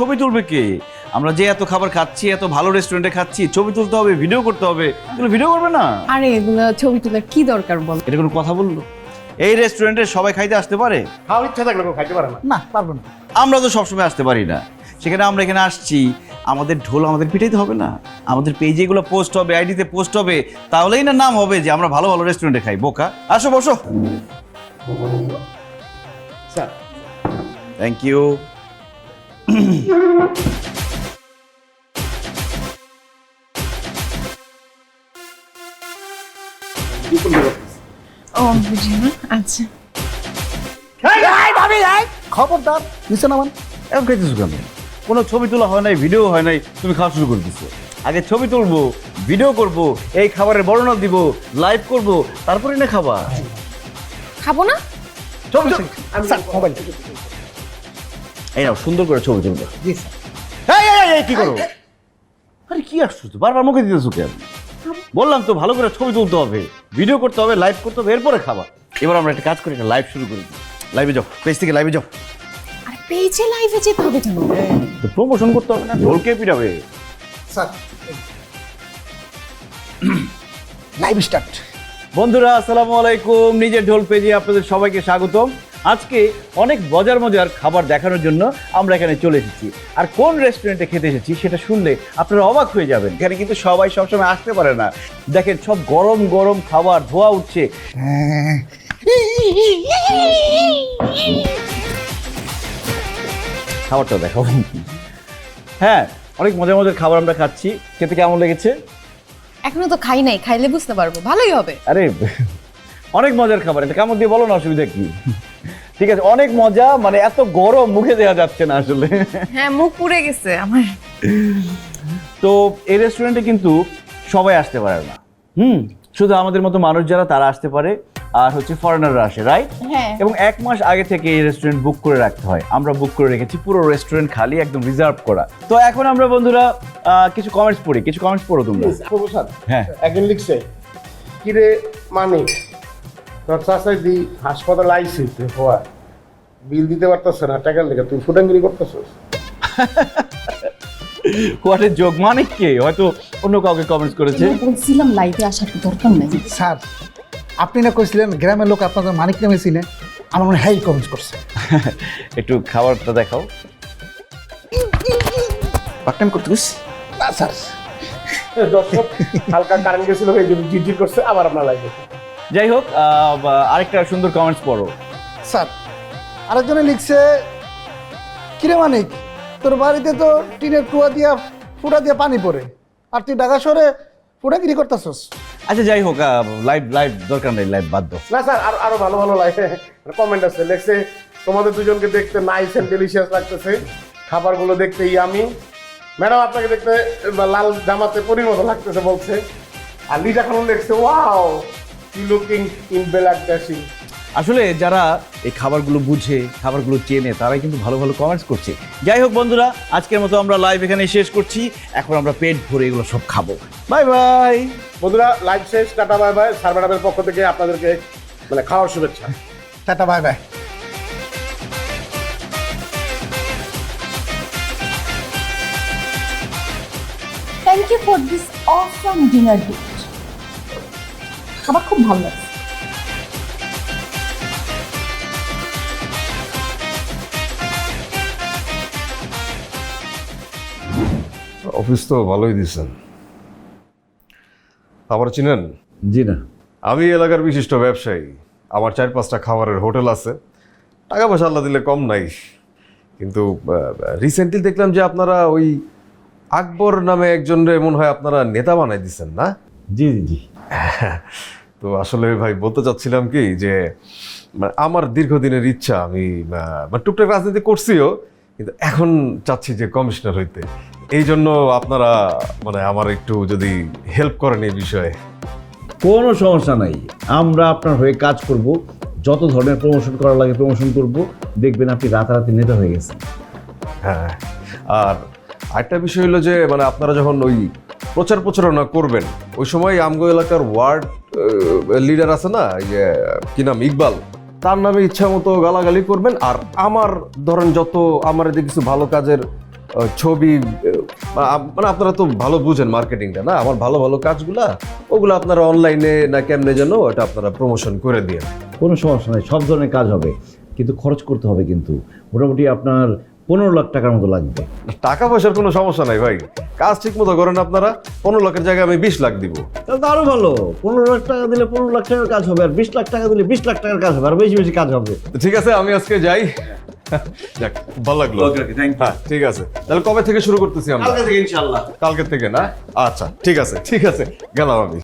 ছবি তুলবে কে? আমরা যে এত খাবার খাচ্ছি এত ভালো রেস্টুরেন্টে খাচ্ছি ছবি তুলতে হবে ভিডিও করতে হবে এগুলো ভিডিও করবে না। আরে এগুলো ছবি তোলার কি দরকার বল? এটা কোনো কথা বলল? এই রেস্টুরেন্টে সবাই খাইতে আসতে পারে? খাওয়ার ইচ্ছা থাকলে কেউ খাইতে পারে না। না পারব না। আমরা তো সবসময় আসতে পারি না। সেখানে আমরা এখানে আসছি আমাদের ঢোল আমাদের পিঠাইতে হবে না। আমাদের পেজে এগুলো পোস্ট হবে আইডিতে পোস্ট হবে তাহলেই না নাম হবে যে আমরা ভালো ভালো রেস্টুরেন্টে খাই। বোকা আসো বসো। স্যার। থ্যাংক ইউ ও বুঝি না আচ্ছা খবরদার নিচে নামান। এখন খাইতেছো কেন? কোনো ছবি তোলা হয় নাই ভিডিও হয় নাই তুমি খাওয়া শুরু করে দিছো। আগে ছবি তুলবো ভিডিও করব এই খাবারের বর্ণনা দিব লাইভ করব তারপরে না খাবা? খাব না? মোবাইল এই নাও সুন্দর করে ছবি তুলবো। জি স্যার। এই এই, এই, এই, কি করো? আরে কি আসছো বারবার মুখে দিতেছো কেন? বললাম তো ভালো করে ছবি তুলতে হবে। ভিডিও করতে হবে লাইভ করতে হবে এরপরে খাবা এবার আমরা একটা কাজ করি একটা লাইভ শুরু করি। লাইভে যাও পেজ থেকে লাইভে যাও। আরে পেজে লাইভে যেতে হবে কেন? তো প্রমোশন করতে হবে না? ঢোলকে পিটাবে? স্যার লাইভ স্টার্ট বন্ধুরা আসসালামু আলাইকুম। নিজের ঢোল পেজে আপনাদের সবাইকে স্বাগতম। আজকে অনেক মজার মজার খাবার দেখানোর জন্য আমরা এখানে চলে এসেছি। আর কোন রেস্টুরেন্টে খেতে এসেছি সেটা শুনলে আপনারা অবাক হয়ে যাবেন। এখানে কিন্তু সবাই সবসময় আসতে পারে না। দেখেন সব গরম গরম খাবার ধোয়া উঠছে। খাবারটা দেখাবো হ্যাঁ অনেক মজার মজার খাবার আমরা খাচ্ছি। খেতে কেমন লেগেছে? এখনও তো খাই নাই খাইলে বুঝতে পারব। ভালোই হবে। আরে অনেক মজার খাবার এটা কেমন দিয়ে বলো না অসুবিধা কি? ঠিক আছে অনেক মজা মানে এত গরম মুখে দেওয়া যাচ্ছে না আসলে। হ্যাঁ মুখ পুড়ে গেছে আমার। তো এই রেস্টুরেন্টে কিন্তু সবাই আসতে পারে না। হুম? শুধু আমাদের মতো মানুষ যারা তারা আসতে পারে। আর হচ্ছে ফরেনাররা আসে রাইট হ্যাঁ। এবং এক মাস আগে থেকে এই রেস্টুরেন্ট বুক করে রাখতে হয়। আমরা বুক করে রেখেছি পুরো রেস্টুরেন্ট খালি একদম রিজার্ভ করা। তো এখন আমরা বন্ধুরা আহ, কিছু কমেন্টস পড়ি। কিছু কমেন্টস পড়ো তোমরা। হ্যাঁ। একজন লিখছে কিরে মানে তোর চাষাই দি হাসপাতাল আইসি তুই হওয়া বিল দিতে পারতেছ না টাকার লেগে তুই ফুটাঙ্গিরি করতেছস। কোয়াটের যোগ মানে কে? হয়তো অন্য কাউকে কমেন্টস করেছে। বলছিলাম লাইভে আসার দরকার নাই। স্যার আপনি না কইছিলেন গ্রামের লোক আপনাদের মানিক নামে চিনে আমার মনে হয় কমেন্ট করছে। একটু খাবারটা দেখাও। পাকটাম করতে গেছি না স্যার। দর্শক হালকা কারেন্ট গেছিল এই জন্য জিরজির করছে আবার আপনার লাগবে যাই হোক আরেকটা সুন্দর কমেন্টস পড়ো। স্যার আরেকজনে লিখছে কিরে মানিক তোর বাড়িতে তো টিনের কুয়া দিয়া ফুটা দিয়া পানি পড়ে। আর তুই ঢাকা শহরে ফুটাগিরি করতেছস। আচ্ছা যাই হোক লাইভ লাইভ দরকার নেই লাইভ বাদ দাও। না স্যার আর আরও ভালো ভালো লাগে কমেন্ট আছে। লেখছে তোমাদের দুজনকে দেখতে নাইস এন্ড ডেলিশিয়াস লাগতেছে। খাবারগুলো দেখতে ইয়ামি ম্যাডাম আপনাকে দেখতে লাল জামাতে পরির মতো লাগতেছে বলছে। আর লিজা খানুন লেখছে ওয়াও! লুকিং ইন ড্যাশিং আসলে যারা এই খাবারগুলো বুঝে খাবারগুলো চেনে তারাই কিন্তু ভালো ভালো কমেন্টস করছে। যাই হোক বন্ধুরা আজকের মতো আমরা লাইভ এখানে শেষ করছি। এখন আমরা পেট ভরে এগুলো সব খাব। বাই বাই বন্ধুরা লাইভ শেষ টাটা বাই বাই ম্যাডামের পক্ষ থেকে আপনাদেরকে মানে খাওয়ার শুভেচ্ছা। Tata bye bye thank you for this awesome dinner gift খাবার খুব ভালো লাগছে অফিস তো ভালোই দিচ্ছেন। আমার চিনেন? জি না। আমি এলাকার বিশিষ্ট ব্যবসায়ী। আমার চার পাঁচটা খাবারের হোটেল আছে। টাকা পয়সা আল্লাহ দিলে কম নাই। কিন্তু রিসেন্টলি দেখলাম যে আপনারা ওই আকবর নামে একজনরে মনে হয় আপনারা নেতা বানাই দিচ্ছেন না? জি জি জি। তো আসলে ভাই বলতে চাচ্ছিলাম কি যে মানে আমার দীর্ঘদিনের ইচ্ছা আমি মানে টুকটাক রাজনীতি করছিও কিন্তু এখন চাচ্ছি যে কমিশনার হইতে। এই জন্য আপনারা মানে আমার একটু যদি হেল্প করেন এই বিষয়ে। কোনো সমস্যা নাই। আমরা আপনার হয়ে কাজ করব। যত ধরনের প্রমোশন করা লাগে প্রমোশন করব। দেখবেন আপনি রাতারাতি নেতা হয়ে গেছেন। হ্যাঁ। আর আরেকটা বিষয় হলো যে মানে আপনারা যখন ওই প্রচার প্রচারণা করবেন। ওই সময় আমগো এলাকার ওয়ার্ড লিডার আছে না, এই যে, কি নাম, ইকবাল, তার নামে ইচ্ছা মতো গালাগালি করবেন। আর আমার, ধরেন যত আমার এদিকে কিছু ভালো কাজের ছবি মানে আপনারা তো ভালো বুঝেন মার্কেটিংটা, না? আমার ভালো ভালো কাজগুলা, ওগুলো আপনারা অনলাইনে না কেমনে যেন ওটা আপনারা প্রমোশন করে দিয়ে কোনো সমস্যা নেই, সব ধরনের কাজ হবে, কিন্তু খরচ করতে হবে কিন্তু। মোটামুটি আপনার পনেরো লাখ টাকার মতো লাগবে। টাকা পয়সার কোনো সমস্যা নাই ভাই। কাজ ঠিক মতো করেন আপনারা পনেরো লাখের জায়গায় আমি বিশ লাখ দিব। তাহলে তো আরও ভালো। পনেরো লাখ টাকা দিলে পনেরো লাখ টাকার কাজ হবে আর বিশ লাখ টাকা দিলে বিশ লাখ টাকার কাজ হবে আর বেশি বেশি কাজ হবে। ঠিক আছে আমি আজকে যাই। যাক ভালো লাগল. হ্যাঁ ঠিক আছে। তাহলে কবে থেকে শুরু করতেছি আমরা? থেকে কালকে থেকে না? আচ্ছা ঠিক আছে ঠিক আছে। গেলাম আমি।